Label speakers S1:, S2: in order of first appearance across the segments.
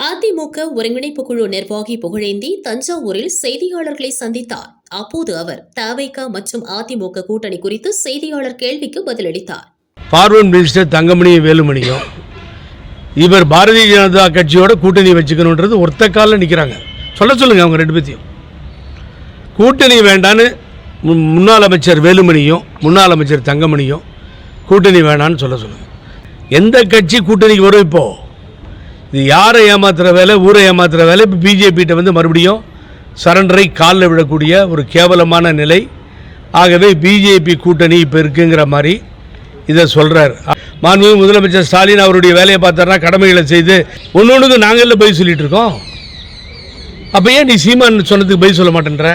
S1: அதிமுக ஒருங்கிணைப்பு குழு நிர்வாகி புகழேந்தி தஞ்சாவூரில் செய்தியாளர்களை சந்தித்தார். அப்போது அவர் தவைக மற்றும் அதிமுக கூட்டணி குறித்து செய்தியாளர் கேள்விக்கு பதிலளித்தார்.
S2: பார்வன் மினிஸ்டர் தங்கமணியும் வேலுமணியும் இவர் பாரதிய ஜனதா கட்சியோட கூட்டணி வச்சுக்கணுன்றது ஒருத்த காலில் நிற்கிறாங்க சொல்ல சொல்லுங்க அவங்க ரெண்டு பேத்தையும். கூட்டணி வேண்டான்னு மு- முன்னாள் அமைச்சர் வேலுமணியும் முன்னாள் அமைச்சர் தங்கமணியும் கூட்டணி வேணான்னு சொல்ல சொல்லுங்க. எந்த கட்சி கூட்டணிக்கு வரும் இப்போது இது யாரை ஏமாத்துகிற வேலை ஊரை ஏமாத்துகிற வேலை? இப்போ பிஜேபிகிட்ட வந்து மறுபடியும் சரண்டரை காலில் விடக்கூடிய ஒரு கேவலமான நிலை. ஆகவே பிஜேபி கூட்டணி இப்போ இருக்குங்கிற மாதிரி இதை சொல்கிறார் மாண்பு முதலமைச்சர் ஸ்டாலின் அவருடைய வேலையை பார்த்தாருன்னா கடமைகளை செய்து ஒன்று ஒன்றுக்கு நாங்களில் பதில் சொல்லிட்டு இருக்கோம். அப்போ ஏன் நீ சீமான் சொன்னதுக்கு பதில் சொல்ல மாட்டேன்ற?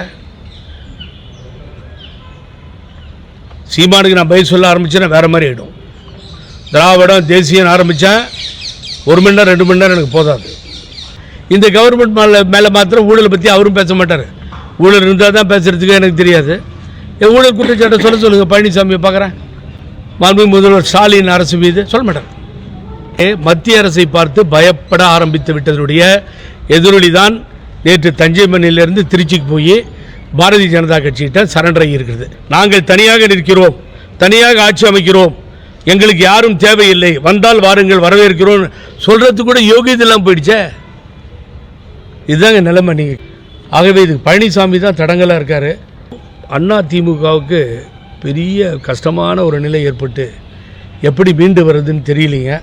S2: சீமானுக்கு நான் பதில் சொல்ல ஆரம்பிச்சேன்னா வேற மாதிரி ஆகிடும் திராவிடம் தேசியம் ஆரம்பித்தேன் ஒரு மணி நேரம் ரெண்டு மணி நேரம் எனக்கு போதாது. இந்த கவர்மெண்ட் மேலே மேலே மாத்திரம் ஊழலை பற்றி அவரும் பேச மாட்டார். ஊழல் இருந்தால் தான் பேசுகிறதுக்கு எனக்கு தெரியாது. என் ஊழல் குற்றச்சாட்டை சொல்ல சொல்லுங்கள் பழனிசாமியை பார்க்குறேன். மாண்பு முதல்வர் ஸ்டாலின் அரசு மீது சொல்ல மாட்டார். ஏ, மத்திய அரசை பார்த்து பயப்பட ஆரம்பித்து விட்டதனுடைய எதிரொலி தான் நேற்று தஞ்சை மண்ணிலிருந்து திருச்சிக்கு போய் பாரதிய ஜனதா கட்சிகிட்ட சரண்டர் இருக்கிறது. நாங்கள் தனியாக நிற்கிறோம் தனியாக ஆட்சி அமைக்கிறோம். எங்களுக்கு யாரும் தேவையில்லை. வந்தால் வாருங்கள் வரவேற்கிறோம். சொல்கிறதுக்கு கூட யோகியதெல்லாம் போயிடுச்சே. இதுதாங்க நிலைமை. நீங்கள் ஆகவே இதுக்கு பழனிசாமி தான் தடங்கலாக இருக்கார். அண்ணா திமுகவுக்கு பெரிய கஷ்டமான ஒரு நிலை ஏற்பட்டு எப்படி மீண்டு வர்றதுன்னு தெரியலைங்க.